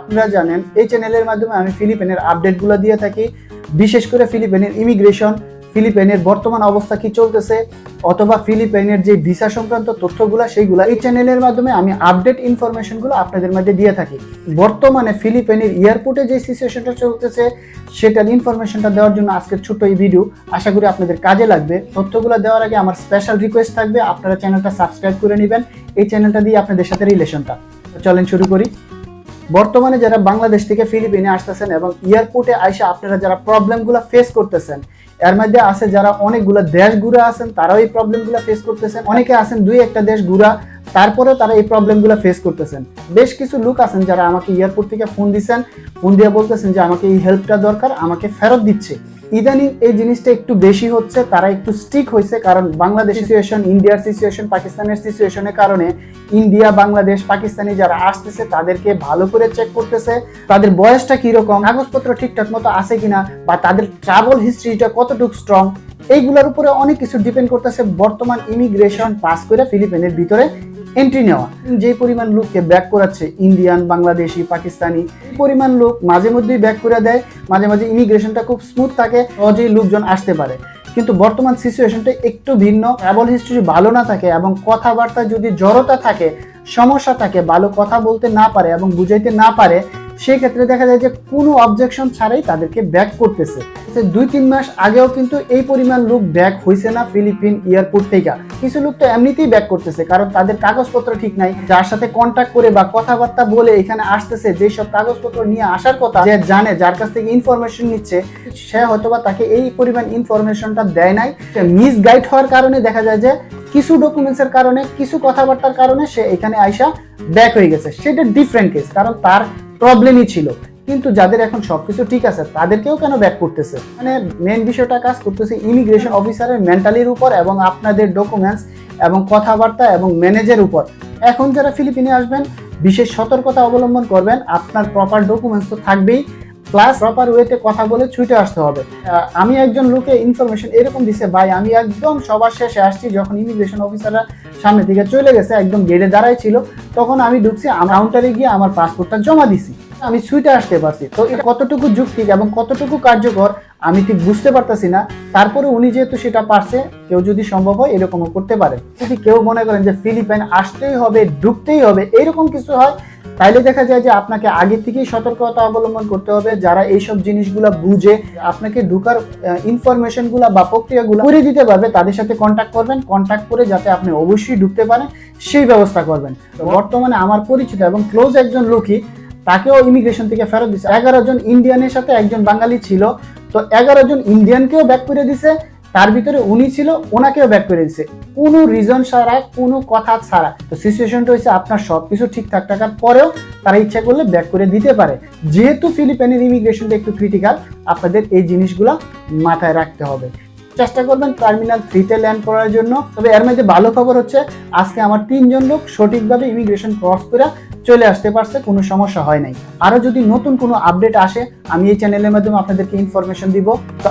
আপনারা জানেন, এই চ্যানেলের মাধ্যমে আমি ফিলিপিনের আপডেটগুলো দিয়ে থাকি। বিশেষ করে ফিলিপিনের ইমিগ্রেশন ফিলিপাইনের বর্তমান অবস্থা কি চলতেছে, অথবা ফিলিপাইনের যে ভিসা সংক্রান্ত তথ্যগুলো, সেইগুলো এই চ্যানেলের মাধ্যমে আমি আপডেট ইনফরমেশনগুলো আপনাদের মধ্যে দিয়ে থাকি। বর্তমানে ফিলিপাইনের এয়ারপোর্টে যে সিচুয়েশনটা চলতেছে সেটার ইনফরমেশনটা দেওয়ার জন্য আজকের ছোট্ট এই ভিডিও আশা করি আপনাদের কাজে লাগবে। তথ্যগুলো দেওয়ার আগে আমার স্পেশাল রিকোয়েস্ট থাকবে, আপনারা চ্যানেলটা সাবস্ক্রাইব করে নেবেন। এই চ্যানেলটা দিয়ে আপনাদের সাথে রিলেশনটা চলেন শুরু করি। বর্তমানে যারা বাংলাদেশ থেকে ফিলিপিনে আসতেছেন এবং এয়ারপোর্টে আইসা আপনারা যারা প্রবলেমগুলো ফেস করতেছেন, এর মধ্যে আছে যারা অনেকগুলো দেশ ঘুরে আছেন, তারাও এই প্রবলেমগুলো ফেস করতেছেন। অনেকে আছেন দুই একটা দেশ ঘুরা তারপরে তারা এই প্রবলেমগুলো ফেস করতেছেন। বেশ কিছু লোক আছেন যারা আমাকে এয়ারপোর্ট থেকে ফোন দিচ্ছেন ফোন দিয়ে বলতেছেন যে আমাকে এই হেল্পটা দরকার, আমাকে ফেরত দিচ্ছে। ইদানিং এই জিনিসটা একটু বেশি হচ্ছে, তারা একটু স্টিক হয়েছে কারণ বাংলাদেশ সিচুয়েশন ইন্ডিয়ার সিচুয়েশন পাকিস্তানের সিচুয়েশনের কারণে ইন্ডিয়া বাংলাদেশ পাকিস্তানি যারা আসতেছে, তাদেরকে ভালো করে চেক করতেছে। তাদের বয়সটা কীরকম, কাগজপত্র ঠিকঠাক মতো আছে কিনা, বা তাদের ট্রাভেল হিস্ট্রিটা কতটুকু স্ট্রং এইগুলোর উপরে অনেক কিছু ডিপেন্ড করতেছে বর্তমান ইমিগ্রেশন পাস করে ফিলিপিনের ভিতরে। এন্ট্রি নেওয়া। যে পরিমাণ লোককে ব্যাক করাচ্ছে ইন্ডিয়ান, বাংলাদেশি, পাকিস্তানি পরিমাণ লোক মাঝে মধ্যেই ব্যাক করে দেয়, মাঝে মাঝে ইমিগ্রেশনটা খুব স্মুথ থাকে, সহজেই লোকজন আসতে পারে। কিন্তু বর্তমান সিচুয়েশনটা একটু ভিন্ন ট্রাভেল হিস্ট্রি ভালো না থাকে এবং কথাবার্তা যদি জড়তা থাকে, সমস্যা থাকে, ভালো কথা বলতে না পারে এবং বুঝাইতে না পারে সেই ক্ষেত্রে দেখা যায় যে কোনো অবজেকশন ছাড়াই তাদেরকে ব্যাক করতেছে। দুই, তিন মাস আগেও কিন্তু এই পরিমাণ লোক ব্যাক হয়েছে না ফিলিপিন এয়ারপোর্ট থেকে কিছু লোক তো এমনিতেই ব্যাক করতেছে, কারণ তাদের কাগজপত্র ঠিক নাই। যার সাথে কন্ট্যাক্ট করে বা কথাবার্তা বলে এখানে আসতেছে যেসব কাগজপত্র নিয়ে আসার কথা যে জানে, যার কাছ থেকে ইনফরমেশন নিচ্ছে, সে হয়তোবা তাকে এই পরিমাণ ইনফরমেশনটা দেয় নাই। মিস গাইড হওয়ার কারণে দেখা যায় যে, কিছু ডকুমেন্টসের কারণে, কিছু কথাবার্তার কারণে সে এখানে আইসা ব্যাক হয়ে গেছে। সেটা ডিফারেন্ট কেস কারণ তার প্রবলেমই ছিল। কিন্তু যাদের এখন সবকিছু ঠিক আছে, তাদেরকেও কেন ব্যাক করতেছে? মানে মেন বিষয়টা কাজ করতেছে ইমিগ্রেশন অফিসারের মেন্টালির উপর এবং আপনাদের ডকুমেন্টস এবং কথাবার্তা এবং ম্যানেজের উপর। এখন যারা ফিলিপিনে আসবেন, বিশেষ সতর্কতা অবলম্বন করবেন, আপনার প্রপার ডকুমেন্টস তো থাকবেই প্লাস প্রপার ওয়েতে কথা বলে ছুটে আসতে হবে। আমি একজন লোকে ইনফরমেশন এরকম দিছে, ভাই, আমি একদম সবার শেষে আসছি যখন ইমিগ্রেশন অফিসাররা সামনে দিকে চলে গেছে, একদম গেটে দাঁড়াই ছিল, তখন আমি ঢুকছি কাউন্টারে গিয়ে আমার পাসপোর্টটা জমা দিছি। আমি ছুটে আসতে পারছি। তো এটা কতটুকু যুক্তি এবং কতটুকু কার্যকর, আমি ঠিক বুঝতে পারতাছি না। তারপরে উনি যেহেতু সেটা পারছে, কেউ যদি সম্ভব হয় এরকমও করতে পারে। যদি কেউ মনে করেন যে ফিলিপাইন আসতেই হবে, ঢুকতেই হবে, এরকম কিছু হয়, তাইলে দেখা যায় যে আপনাকে আগে থেকেই সতর্কতা অবলম্বন করতে হবে। যারা এইসব জিনিসগুলো বুঝে, আপনাকে ঢুকার ইনফরমেশনগুলো বা প্রক্রিয়াগুলো করে দিতে পারবে, তাদের সাথে কন্ট্যাক্ট করবেন। কন্ট্যাক্ট করে যাতে আপনি অবশ্যই ঢুকতে পারেন, সেই ব্যবস্থা করবেন। বর্তমানে আমার পরিচিত এবং ক্লোজ একজন লোকই তাকেও ইমিগ্রেশন থেকে ফেরত দিছে। এগারো জন ইন্ডিয়ানের সাথে একজন বাঙালি ছিল, তো এগারো জন ইন্ডিয়ানকেও ব্যাক করে দিছে, তার ভিতরে উনি ছিল, ওনাকেও ব্যাক করে দিছে। কোনো রিজন ছাড়া, কোনো কথা ছাড়া। তো সিচুয়েশনটা হচ্ছে আপনার সব কিছু ঠিকঠাক থাকার পরেও তারা ইচ্ছা করলে ব্যাক করে দিতে পারে। যেহেতু ফিলিপাইনের ইমিগ্রেশনটা একটু ক্রিটিক্যাল আপনাদের এই জিনিসগুলো মাথায় রাখতে হবে। চেষ্টা করবেন টার্মিনাল থ্রিতে ল্যান্ড করার জন্য। তবে এর মধ্যে ভালো খবর হচ্ছে, আজকে আমার তিনজন লোক সঠিকভাবে ইমিগ্রেশন ক্রস করে চলে আসতে পারছে, কোনো সমস্যা হয় নাই। আরও যদি নতুন কোনো আপডেট আসে, আমি এই চ্যানেলের মাধ্যমে আপনাদেরকে ইনফরমেশন দিব। তো